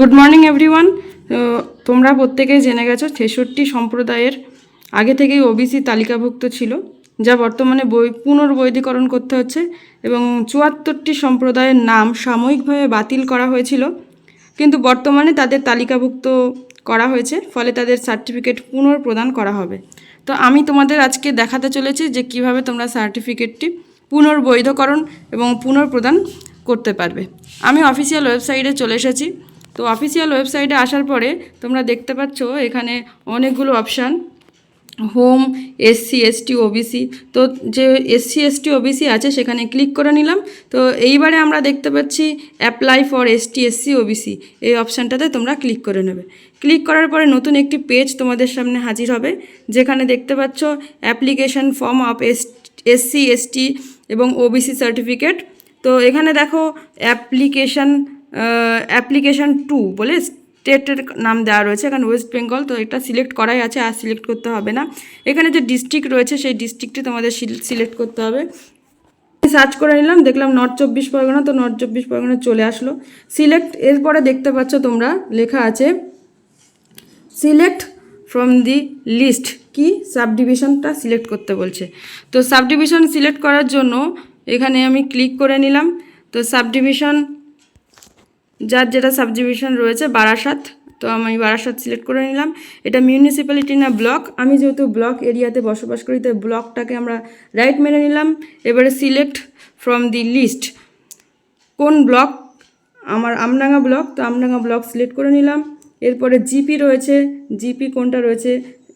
Good morning everyone তোমরা প্রত্যেকেই জেনে গেছো, ছেষট্টি সম্প্রদায়ের আগে থেকেই ওবিসি তালিকাভুক্ত ছিল, যা বর্তমানে বই পুনর্বৈধীকরণ করতে হচ্ছে এবং চুয়াত্তরটি সম্প্রদায়ের নাম সাময়িকভাবে বাতিল করা হয়েছিল। কিন্তু বর্তমানে তাদের তালিকাভুক্ত করা হয়েছে, ফলে তাদের সার্টিফিকেট পুনর্প্রদান করা হবে। তো আমি তোমাদের আজকে দেখাতে চলেছি যে কীভাবে তোমরা সার্টিফিকেটটি পুনর্বৈধকরণ এবং পুনর্প্রদান করতে পারবে। আমি অফিসিয়াল ওয়েবসাইটে চলে এসেছি তো অফিসিয়াল ওয়েবসাইটে আসার পরে তোমরা দেখতে পাচ্ছ এখানে অনেকগুলো option home SC ST OBC তো যে এসসি এসটি ওবিসি আছে সেখানে ক্লিক করে নিলাম। তো এইবারে আমরা দেখতে পাচ্ছি apply for ST SC OBC এই অপশানটাতে তোমরা ক্লিক করে নেবে। ক্লিক করার পরে নতুন একটি পেজ তোমাদের সামনে হাজির হবে, যেখানে দেখতে পাচ্ছ application form of S SC ST এবং ওবিসি সার্টিফিকেট তো এখানে দেখো অ্যাপ্লিকেশন অ্যাপ্লিকেশন টু বলে স্টেটের নাম দেওয়া রয়েছে এখানে ওয়েস্ট বেঙ্গল তো এটা সিলেক্ট করাই আছে, আর সিলেক্ট করতে হবে না। এখানে যে ডিস্ট্রিক্ট রয়েছে, সেই ডিস্ট্রিক্টটি তোমাদের সিলেক্ট করতে হবে। সার্চ করে নিলাম, দেখলাম নর্থ চব্বিশ পরগনা, তো নর্থ চব্বিশ পরগনা চলে আসলো। সিলেক্ট এরপরে দেখতে পাচ্ছ তোমরা, লেখা আছে সিলেক্ট ফ্রম দি লিস্ট কি সাব ডিভিশনটা সিলেক্ট করতে বলছে। তো সাবডিভিশন সিলেক্ট করার জন্য এখানে আমি ক্লিক করে নিলাম। তো সাবডিভিশন যার যেটা সাবডিভিশন রয়েছে বারাসাত, তো আমি বারাসাত সিলেক্ট করে নিলাম। এটা মিউনিসিপ্যালিটি না ব্লক আমি যেহেতু ব্লক এরিয়াতে বসবাস করি, তাই ব্লকটাকে আমরা রাইট মেনে নিলাম। এবারে সিলেক্ট ফ্রম দি লিস্ট কোন ব্লক আমার আমডাঙ্গা ব্লক তো আমডাঙ্গা ব্লক সিলেক্ট করে নিলাম। এরপরে জিপি রয়েছে জিপি কোনটা রয়েছে?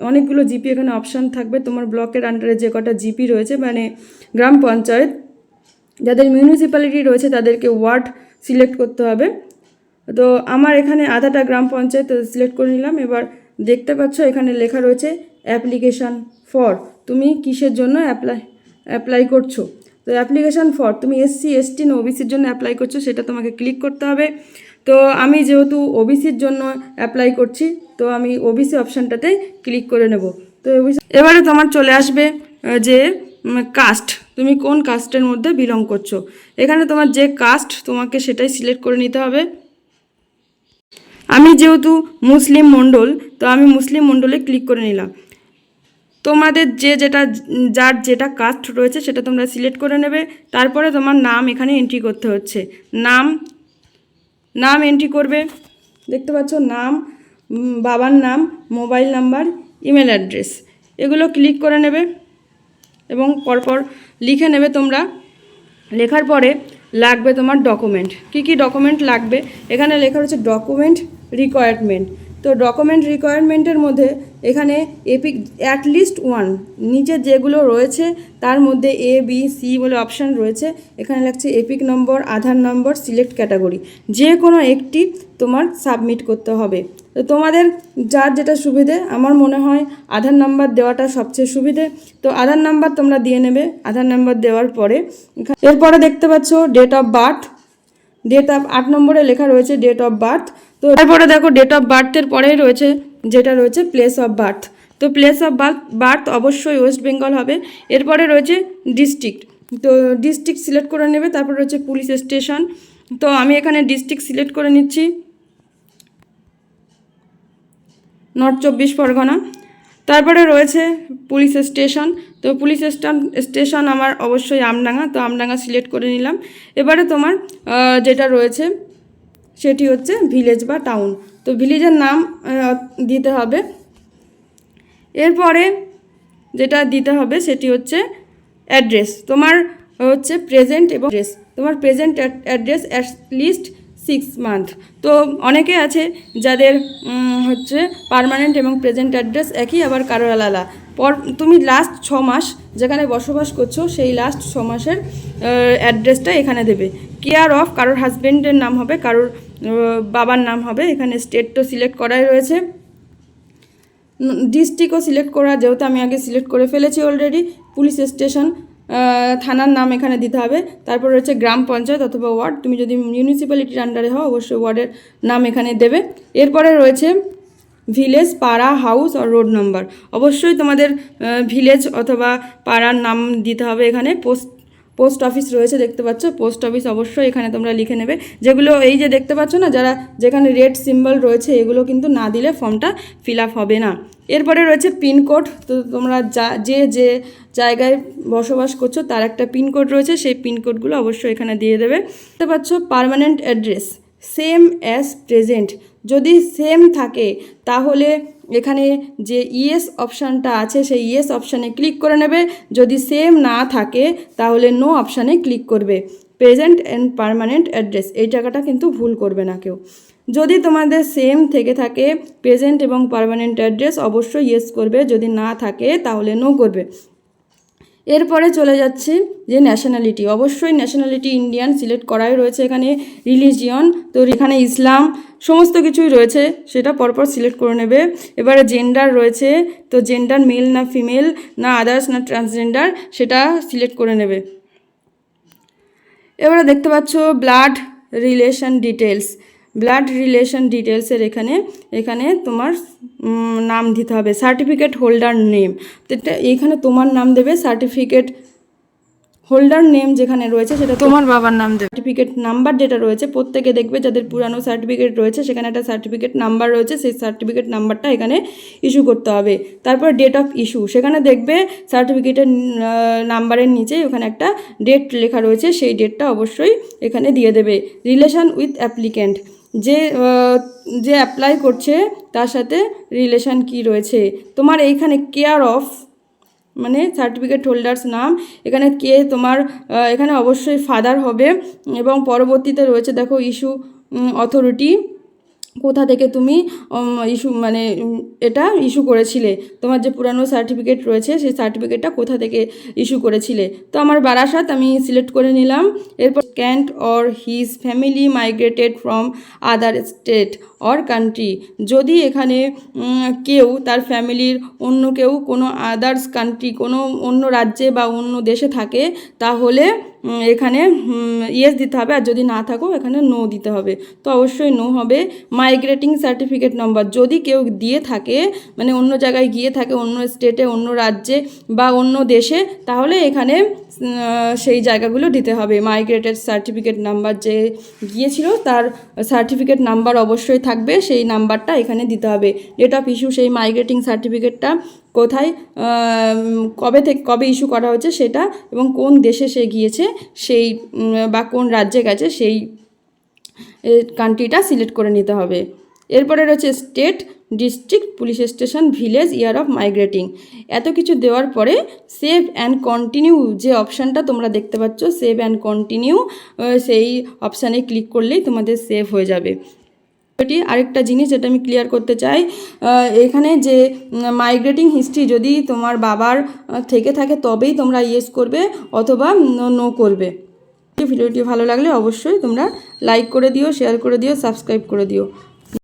অনেকগুলো জিপি এখানে অপশান থাকবে। তোমার ব্লকের আন্ডারে যে কটা জিপি রয়েছে মানে গ্রাম পঞ্চায়েত, যাদের মিউনিসিপ্যালিটি রয়েছে, তাদেরকে ওয়ার্ড সিলেক্ট করতে হবে। তো আমার এখানে আধাটা গ্রাম পঞ্চায়েত সিলেক্ট করে নিলাম। এবার দেখতে পাচ্ছ এখানে লেখা রয়েছে অ্যাপ্লিকেশান ফর। তুমি কিসের জন্য অ্যাপ্লাই অ্যাপ্লাই করছ? তো অ্যাপ্লিকেশান ফর, তুমি এসসি এসটি না ওবিসির জন্য অ্যাপ্লাই করছ সেটা তোমাকে ক্লিক করতে হবে। তো আমি যেহেতু ওবিসির জন্য অ্যাপ্লাই করছি, তো আমি ওবিসি অপশানটাতে ক্লিক করে নেব। তো এবারে তোমার চলে আসবে যে কাস্ট। তুমি কোন কাস্টের মধ্যে বিলং করছ? এখানে তোমার যে কাস্ট, তোমাকে সেটাই সিলেক্ট করে নিতে হবে। আমি যেহেতু মুসলিম মণ্ডল, তো আমি মুসলিম মণ্ডলে ক্লিক করে নিলাম। তোমাদের যে যেটা, যার যেটা কাস্ট রয়েছে সেটা তোমরা সিলেক্ট করে নেবে। তারপরে তোমার নাম এখানে এন্ট্রি করতে হচ্ছে। নাম নাম এন্ট্রি করবে। দেখতে পাচ্ছ নাম বাবার নাম মোবাইল নাম্বার ইমেল অ্যাড্রেস এগুলো ক্লিক করে নেবে এবং পরপর লিখে নেবে তোমরা। লেখার পরে লাগবে তোমার ডকুমেন্ট কি কি ডকুমেন্ট লাগবে? এখানে লেখা রয়েছে ডকুমেন্ট রিকোয়ারমেন্ট তো ডকুমেন্ট রিকোয়ারমেন্টের মধ্যে এখানে এপিক অ্যাটলিস্ট ওয়ান নিচে যেগুলো রয়েছে তার মধ্যে এ বি সি বলে অপশান রয়েছে। এখানে লাগছে EPIC number Aadhaar number select category যে কোনো একটি তোমার সাবমিট করতে হবে। তো তোমাদের যার যেটা সুবিধে, আমার মনে হয় আধার নাম্বার দেওয়াটা সবচেয়ে সুবিধে। তো আধার নাম্বার তোমরা দিয়ে নেবে আধার নাম্বার দেওয়ার পরে। এরপরে দেখতে পাচ্ছ date of birth date of আট নম্বরে লেখা রয়েছে ডেট অফ বার্থ তো তারপরে দেখো ডেট অফ বার্থের পরেই রয়েছে, যেটা রয়েছে প্লেস অফ বার্থ তো প্লেস অফ বার্থ বার্থ অবশ্যই ওয়েস্ট বেঙ্গল হবে। এরপরে রয়েছে ডিস্ট্রিক্ট তো ডিস্ট্রিক্ট সিলেক্ট করে নেবে, তারপর রয়েছে পুলিশ স্টেশন তো আমি এখানে ডিস্ট্রিক্ট সিলেক্ট করে নিচ্ছি। নর্থ চব্বিশ পরগনা। তারপরে রয়েছে পুলিশ স্টেশন তো পুলিশ স্টেশন স্টেশন আমার অবশ্যই আমডাঙ্গা। তো আমডাঙ্গা সিলেক্ট করে নিলাম। এবারে তোমার যেটা রয়েছে সেটি হচ্ছে ভিলেজ বা টাউন তো ভিলেজের নাম দিতে হবে। এরপরে যেটা দিতে হবে সেটি হচ্ছে অ্যাড্রেস তোমার হচ্ছে প্রেজেন্ট এবং অ্যাড্রেস তোমার present address at least six month তো অনেকে আছে যাদের হচ্ছে পার্মানেন্ট এবং প্রেজেন্ট অ্যাড্রেস একই, আবার কারোর আলাদা। পর, তুমি লাস্ট ছ মাস যেখানে বসবাস করছ, সেই লাস্ট ছ মাসের অ্যাড্রেসটা এখানে দেবে। কেয়ার অফ কারোর হাজব্যান্ডের নাম হবে, কারোর বাবার নাম হবে। এখানে স্টেট তো সিলেক্ট করাই রয়েছে। ডিস্ট্রিক্টও সিলেক্ট করা, যেহেতু আমি আগে সিলেক্ট করে ফেলেছি অলরেডি পুলিশ স্টেশন থানার নাম এখানে দিতে হবে। তারপর রয়েছে গ্রাম পঞ্চায়েত অথবা ওয়ার্ড। তুমি যদি মিউনিসিপ্যালিটির আন্ডারে হও, অবশ্যই ওয়ার্ডের নাম এখানে দেবে। এরপরে রয়েছে ভিলেজ পাড়া হাউস আর রোড নাম্বার অবশ্যই তোমাদের ভিলেজ অথবা পাড়ার নাম দিতে হবে এখানে। পোস্ট পোস্ট অফিস রয়েছে, দেখতে পাচ্ছ। পোস্ট অফিস অবশ্যই এখানে তোমরা লিখে নেবে। যেগুলো এই যে দেখতে পাচ্ছ না, যারা যেখানে রেড সিম্বল রয়েছে, এগুলো কিন্তু না দিলে ফর্মটা ফিল হবে না। এরপরে রয়েছে পিনকোড তো তোমরা যা, যে যে জায়গায় বসবাস করছ, তার একটা পিনকোড রয়েছে। সেই পিনকোডগুলো অবশ্যই এখানে দিয়ে দেবে। দেখতে পাচ্ছ, permanent address. Same as present. যদি সেম থাকে, তাহলে এখানে যে ইয়েস অপশানটা আছে, সেই ইয়েস অপশানে ক্লিক করে নেবে। যদি সেম না থাকে, তাহলে নো অপশানে ক্লিক করবে। প্রেজেন্ট অ্যান্ড পার্মানেন্ট অ্যাড্রেস, এই টাকাটা কিন্তু ভুল করবে না কেউ। যদি তোমাদের সেম থেকে থাকে, প্রেজেন্ট এবং পার্মানেন্ট অ্যাড্রেস অবশ্যই ইয়েস করবে। যদি না থাকে, তাহলে নো করবে। এরপরে চলে যাচ্ছে যে ন্যাশনালিটি অবশ্যই ন্যাশনালিটি ইন্ডিয়ান সিলেক্ট করাই রয়েছে এখানে রিলিজিয়ন তো এখানে ইসলাম সমস্ত কিছুই রয়েছে, সেটা পরপর সিলেক্ট করে নেবে। এবারে জেন্ডার রয়েছে, তো জেন্ডার মেল না ফিমেল না আদার্স না ট্রান্সজেন্ডার সেটা সিলেক্ট করে নেবে। এবারে দেখতে পাচ্ছ blood relation details blood relation ডিটেলসের এখানে এখানে তোমার নাম দিতে হবে। সার্টিফিকেট হোল্ডার নেম তো এটা এইখানে তোমার নাম দেবে সার্টিফিকেট হোল্ডার নেম যেখানে রয়েছে সেটা তোমার বাবার নাম দেবে। সার্টিফিকেট নাম্বার যেটা রয়েছে প্রত্যেকে দেখবে যাদের পুরানো সার্টিফিকেট রয়েছে সেখানে একটা সার্টিফিকেট নাম্বার রয়েছে সেই সার্টিফিকেট নাম্বারটা এখানে ইস্যু করতে হবে। তারপর ডেট অফ ইস্যু সেখানে দেখবে সার্টিফিকেটের নাম্বারের নিচে ওখানে একটা ডেট লেখা রয়েছে সেই ডেটটা অবশ্যই এখানে দিয়ে দেবে। রিলেশন উইথ অ্যাপ্লিক্যান্ট যে যে অ্যাপ্লাই করছে তার সাথে রিলেশন কি রয়েছে? তোমার এইখানে কেয়ার অফ মানে সার্টিফিকেট হোল্ডার্স নাম। এখানে কে তোমার এখানে অবশ্যই ফাদার হবে এবং পরবর্তীতে রয়েছে দেখো ইস্যু অথরিটি কোথা থেকে তুমি ইস্যু মানে এটা ইস্যু করেছিলে? তোমার যে পুরানো সার্টিফিকেট রয়েছে, সেই সার্টিফিকেটটা কোথা থেকে ইস্যু করেছিলে? তো আমার বারাসাত আমি সিলেক্ট করে নিলাম। এরপর can't or his family migrated from other state or country. যদি এখানে কেউ তার ফ্যামিলির অন্য কেউ কোনো আদার্স কান্ট্রি, কোনো অন্য রাজ্যে বা অন্য দেশে থাকে, তাহলে এখানে ইয়েস দিতে হবে আর যদি না থাকো, এখানে নো দিতে হবে। তো অবশ্যই নো হবে। মাইগ্রেটিং সার্টিফিকেট নম্বর যদি কেউ দিয়ে থাকে মানে অন্য জায়গায় গিয়ে থাকে, অন্য স্টেটে অন্য রাজ্যে বা অন্য দেশে, তাহলে এখানে সেই জায়গাগুলো দিতে হবে। মাইগ্রেটেড সার্টিফিকেট নাম্বার যে গিয়েছিল, তার সার্টিফিকেট নাম্বার অবশ্যই থাকবে। সেই নাম্বারটা এখানে দিতে হবে। ডেট অফ ইস্যু সেই মাইগ্রেটিং সার্টিফিকেটটা কোথায় কবে থেকে, কবে ইস্যু করা হয়েছে সেটা এবং কোন দেশে সে গিয়েছে, সেই বা কোন রাজ্যে গেছে, সেই কান্ট্রিটা সিলেক্ট করে নিতে হবে। এরপরে রয়েছে state district police station village year of migrating এত কিছু দেওয়ার পরে সেভ অ্যান্ড কন্টিনিউ যে অপশানটা তোমরা দেখতে পাচ্ছ সেভ অ্যান্ড কন্টিনিউ সেই অপশানে ক্লিক করলেই তোমাদের সেভ হয়ে যাবে। এটি আরেকটা জিনিস যেটা আমি ক্লিয়ার করতে চাই এখানে যে মাইগ্রেটিং হিস্ট্রি যদি তোমার বাবার থেকে থাকে তবেই তোমরা ইয়েস করবে অথবা নো করবে। ভিডিওটি ভালো লাগলে অবশ্যই তোমরা লাইক করে দিও শেয়ার করে দিও সাবস্ক্রাইব করে দিও।